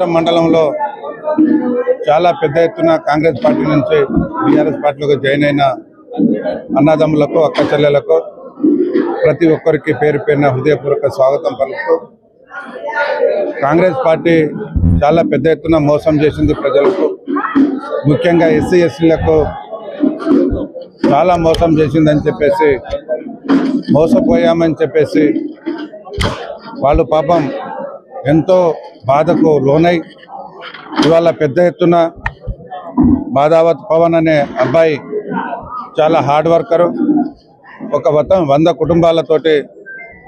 మండలంలో చాలా పెద్ద ఎత్తున కాంగ్రెస్ పార్టీ నుంచి బీఆర్ఎస్ పార్టీలోకి జాయిన్ అయిన అన్నదమ్ములకు అక్క చెల్లెలకు ప్రతి ఒక్కరికి పేరు పేరున హృదయపూర్వక స్వాగతం పలుకుతూ కాంగ్రెస్ పార్టీ చాలా పెద్ద ఎత్తున మోసం చేసింది ప్రజలకు. ముఖ్యంగా ఎస్సీ ఎస్సీలకు చాలా మోసం చేసిందని చెప్పేసి మోసపోయామని చెప్పేసి వాళ్ళు పాపం ఎంతో బాధకు లోనై ఇవాళ పెద్ద ఎత్తున బాధావత్ పవన్ అనే అబ్బాయి చాలా హార్డ్ వర్కరు. ఒక మొత్తం వంద కుటుంబాలతోటి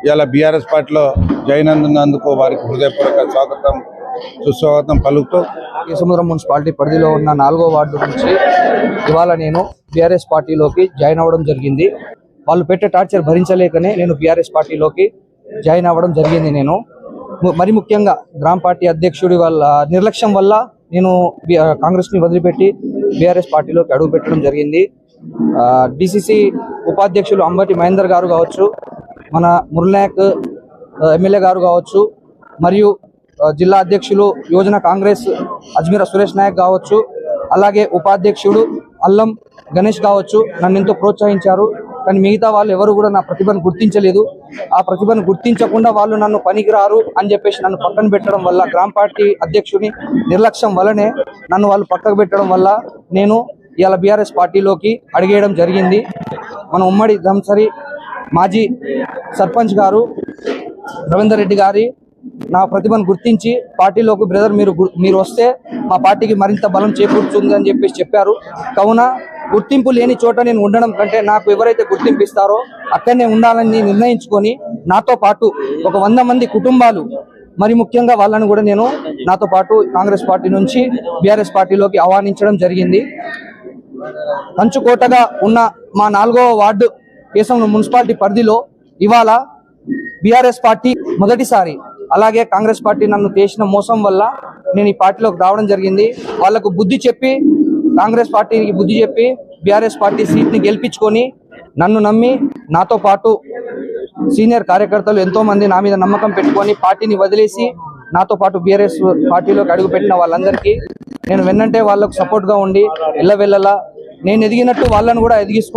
ఇవాళ బీఆర్ఎస్ పార్టీలో జాయిన్ అందుకు వారికి హృదయపూర్వక స్వాగతం సుస్వాగతం పలుకుతూ కేసముద్రం మున్సిపాలిటీ పరిధిలో ఉన్న నాలుగో వార్డు నుంచి ఇవాళ నేను బీఆర్ఎస్ పార్టీలోకి జాయిన్ అవ్వడం జరిగింది. వాళ్ళు పెట్టే టార్చర్ భరించలేకనే నేను బీఆర్ఎస్ పార్టీలోకి జాయిన్ అవ్వడం జరిగింది నేను. మరి ముఖ్యంగా గ్రామ పార్టీ అధ్యక్షుడి వల్ల నిర్లక్ష్యం వల్ల నేను బి- కాంగ్రెస్ని వదిలిపెట్టి బీఆర్ఎస్ పార్టీలోకి అడుగు పెట్టడం జరిగింది. డిసిసి ఉపాధ్యక్షులు అంబటి మహేందర్ గారు కావచ్చు మన మురళనాయక్ ఎమ్మెల్యే గారు కావచ్చు మరియు జిల్లా అధ్యక్షులు యువజన కాంగ్రెస్ అజ్మీర సురేష్ నాయక్ కావచ్చు అలాగే ఉపాధ్యక్షుడు అల్లం గణేష్ కావచ్చు నన్ను ఎంతో ప్రోత్సహించారు. కానీ మిగతా వాళ్ళు ఎవరు కూడా నా ప్రతిభను గుర్తించలేదు. ఆ ప్రతిభను గుర్తించకుండా వాళ్ళు నన్ను పనికిరారు అని చెప్పేసి నన్ను పక్కన పెట్టడం వల్ల గ్రామ పార్టీ అధ్యక్షుని నిర్లక్ష్యం వల్లనే నన్ను వాళ్ళు పక్కకు పెట్టడం వల్ల నేను ఇవాళ బీఆర్ఎస్ పార్టీలోకి అడిగేయడం జరిగింది. మన ఉమ్మడి దంసరి మాజీ సర్పంచ్ గారు రవీందర్ రెడ్డి గారి నా ప్రతిభను గుర్తించి పార్టీలోకి బ్రదర్ మీరు గు- మీరు వస్తే మా పార్టీకి మరింత బలం చేకూర్చుంది అని చెప్పేసి చెప్పారు. కావున గుర్తింపు లేని చోట నేను ఉండడం కంటే నాకు ఎవరైతే గుర్తింపు ఇస్తారో అక్కడనే ఉండాలని నిర్ణయించుకొని నాతో పాటు ఒక వంద మంది కుటుంబాలు మరి ముఖ్యంగా వాళ్ళని కూడా నేను నాతో పాటు కాంగ్రెస్ పార్టీ నుంచి బీఆర్ఎస్ పార్టీలోకి ఆహ్వానించడం జరిగింది. కంచుకోటగా ఉన్న మా నాలుగవ వార్డు కేశం మున్సిపాలిటీ పరిధిలో ఇవాళ బీఆర్ఎస్ పార్టీ మొదటిసారి అలాగే కాంగ్రెస్ పార్టీ నన్ను చేసిన మోసం వల్ల నేను ఈ పార్టీలోకి రావడం జరిగింది. వాళ్ళకు బుద్ధి చెప్పి కాంగ్రెస్ పార్టీకి బుద్ధి చెప్పి బీఆర్ఎస్ పార్టీ సీట్ని గెలిపించుకొని నన్ను నమ్మి నాతో పాటు సీనియర్ కార్యకర్తలు ఎంతో మంది నా మీద నమ్మకం పెట్టుకొని పార్టీని వదిలేసి నాతో పాటు బీఆర్ఎస్ పార్టీలోకి అడుగుపెట్టిన వాళ్ళందరికీ నేను వెన్నంటే వాళ్ళకు సపోర్ట్గా ఉండి ఎల్లవెల్లలా నేను ఎదిగినట్టు వాళ్ళను కూడా ఎదిగిస్తూ